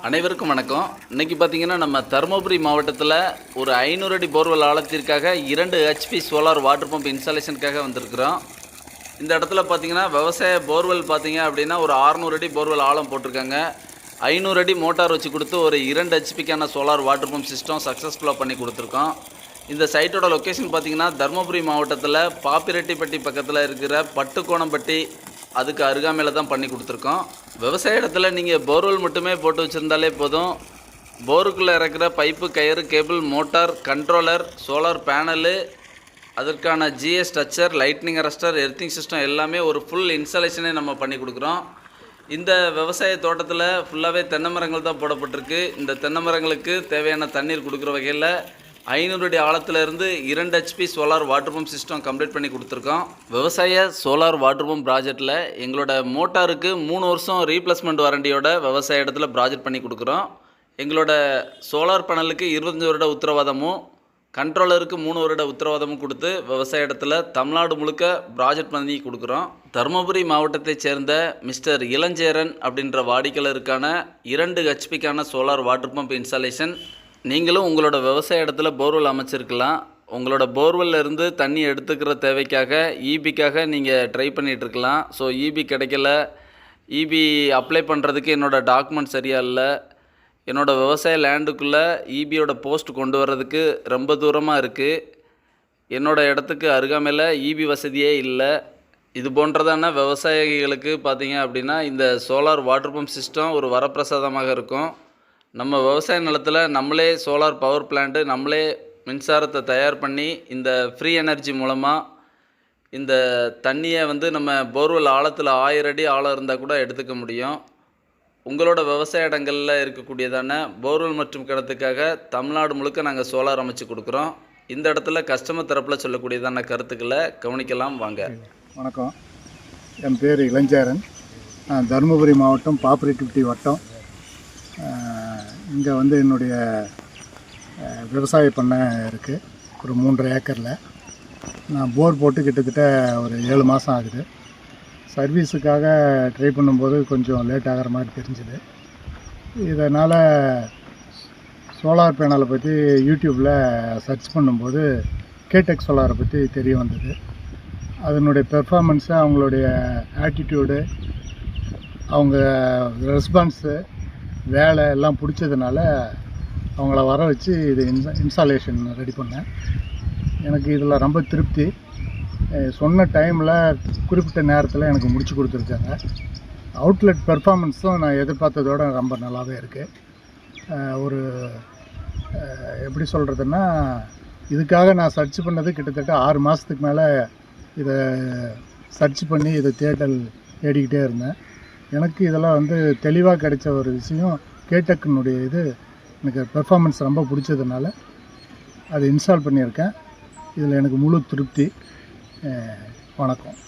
அனைவருக்கும் வணக்கம். இன்றைக்கி பார்த்தீங்கன்னா நம்ம தருமபுரி மாவட்டத்தில் ஒரு ஐநூறு அடி போர்வெல் ஆழத்திற்காக இரண்டு ஹெச்பி சோலார் வாட்டர் பம்ப் இன்ஸ்டாலேஷனுக்காக வந்திருக்கிறோம். இந்த இடத்துல பார்த்தீங்கன்னா விவசாய போர்வெல் பார்த்தீங்க அப்படின்னா ஒரு 600 அடி போர்வெல் ஆழம் போட்டிருக்காங்க. ஐநூறு அடி மோட்டார் வச்சு கொடுத்து ஒரு இரண்டு ஹெச்பிக்கான சோலார் வாட்டர் பம்ப் சிஸ்டம் சக்ஸஸ்ஃபுல்லாக பண்ணி கொடுத்துருக்கோம். இந்த சைட்டோட லொக்கேஷன் பார்த்தீங்கன்னா தருமபுரி மாவட்டத்தில் பாப்பிரெட்டிப்பட்டி பக்கத்தில் இருக்கிற பட்டுக்கோணம்பட்டி அதுக்கு அருகாமையில் தான் பண்ணி கொடுத்துருக்கோம். விவசாய இடத்துல நீங்கள் போர்வெல் மட்டுமே போட்டு வச்சுருந்தாலே போதும். போருக்குள்ளே இறக்குற பைப்பு கயிறு cable motor controller solar panel அதற்கான GS structure lightning arrester earthing system எல்லாமே ஒரு ஃபுல் இன்ஸ்டாலேஷனே நம்ம பண்ணி கொடுக்குறோம். இந்த விவசாய தோட்டத்தில் ஃபுல்லாகவே தென்னை மரங்கள் தான் போடப்பட்டிருக்கு. இந்த தென்னை மரங்களுக்கு தேவையான தண்ணீர் கொடுக்குற வகையில் ஐநூறு அடி ஆழத்துலேருந்து இரண்டு HP solar water pump system complete பண்ணி கொடுத்துருக்கோம். விவசாய சோலார் வாட்டர் பம்ப் ப்ராஜெக்டில் எங்களோட மோட்டாருக்கு மூணு வருஷம் ரீப்ளேஸ்மெண்ட் வாரண்டியோட விவசாய இடத்துல ப்ராஜெக்ட் பண்ணி கொடுக்குறோம். எங்களோட சோலார் பேனலுக்கு இருபத்தஞ்சி வருட உத்தரவாதமும் கண்ட்ரோலருக்கு மூணு வருட உத்தரவாதமும் கொடுத்து விவசாய இடத்துல தமிழ்நாடு முழுக்க ப்ராஜெக்ட் பண்ணி கொடுக்குறோம். தருமபுரி மாவட்டத்தைச் சேர்ந்த மிஸ்டர் இளஞ்சேரன் அப்படின்ற வாடிக்கையாளருக்கான இரண்டு ஹெச்பிக்கான சோலார் வாட்டர் பம்ப் இன்ஸ்டாலேஷன் நீங்களும் உங்களோட விவசாய இடத்துல போர்வெல் அமைச்சிருக்கலாம். உங்களோட போர்வெல்ல இருந்து தண்ணி எடுத்துக்கிற தேவைக்காக ஈபிக்காக நீங்கள் ட்ரை பண்ணிகிட்ருக்கலாம் இருக்கலாம் ஸோ ஈபி கிடைக்கல. ஈபி அப்ளை பண்ணுறதுக்கு என்னோடய டாக்குமெண்ட் சரியாக இல்லை. என்னோடய விவசாய லேண்டுக்குள்ளே ஈபியோட போஸ்ட் கொண்டு வர்றதுக்கு ரொம்ப தூரமாக இருக்குது என்னோடய இடத்துக்கு அருகாமையில் ஈபி வசதியே இல்லை. இது போன்றதான விவசாயிகளுக்கு பார்த்தீங்க அப்படின்னா இந்த சோலார் வாட்டர் பம்ப் சிஸ்டம் ஒரு வரப்பிரசாதமாக இருக்கும். நம்ம விவசாய நிலத்தில் நம்மளே சோலார் பவர் பிளான்ட்டு நம்மளே மின்சாரத்தை தயார் பண்ணி இந்த ஃப்ரீ எனர்ஜி மூலமாக இந்த தண்ணியை வந்து நம்ம போர்வெல் ஆழத்தில் ஆயிரம் அடி ஆழம் இருந்தால் கூட எடுத்துக்க முடியும். உங்களோட விவசாய இடங்களில் இருக்கக்கூடியதான போர்வெல் மற்றும் கிணத்துக்காக தமிழ்நாடு முழுக்க நாங்கள் சோலார் அமைச்சு கொடுக்குறோம். இந்த இடத்துல கஸ்டமர் தரப்பில் சொல்லக்கூடியதான கருத்துக்களை கவனிக்கலாம் வாங்க. வணக்கம். என் பேர் இளஞ்சேரன். நான் தருமபுரி மாவட்டம் பாப்பரேட்டிவிட்டி வட்டம். இங்கே வந்து என்னுடைய விவசாய பண்ணை இருக்குது ஒரு மூன்றரை ஏக்கரில். நான் போர் போட்டு கிட்டத்தட்ட ஒரு ஏழு மாதம் ஆகுது. சர்வீஸுக்காக ட்ரை பண்ணும்போது கொஞ்சம் லேட் ஆகிற மாதிரி தெரிஞ்சுது. இதனால் சோலார் பேனலை பற்றி யூடியூப்பில் சர்ச் பண்ணும்போது கேடெக் சோலாரை பற்றி தெரிய வந்தது. அதனுடைய பெர்ஃபார்மன்ஸு அவங்களுடைய ஆட்டிடியூடு அவங்க ரெஸ்பான்ஸு வேலை எல்லாம் பிடிச்சதுனால அவங்கள வர வச்சு இது இன்ஸ் இன்ஸ்டாலேஷன் ரெடி பண்ணேன். எனக்கு இதில் ரொம்ப திருப்தி. சொன்ன டைமில் குறிப்பிட்ட நேரத்தில் எனக்கு முடிச்சு கொடுத்துருக்காங்க. அவுட்லெட் பெர்ஃபார்மன்ஸும் நான் எதிர்பார்த்ததோட ரொம்ப நல்லாவே இருக்குது ஒரு எப்படி சொல்கிறதுன்னா இதுக்காக நான் சர்ச் பண்ணது கிட்டத்தட்ட ஆறு மாதத்துக்கு மேலே இதை சர்ச் பண்ணி இதை தேடல் தேடிக்கிட்டே இருந்தேன். எனக்கு இதெல்லாம் வந்து தெளிவாக கிடைச்ச ஒரு விஷயம். கேட்டக்கினுடைய இது எனக்கு பெர்ஃபார்மன்ஸ் ரொம்ப பிடிச்சதுனால அதை இன்ஸ்டால் பண்ணியிருக்கேன். இதில் எனக்கு முழு திருப்தி. வணக்கம்.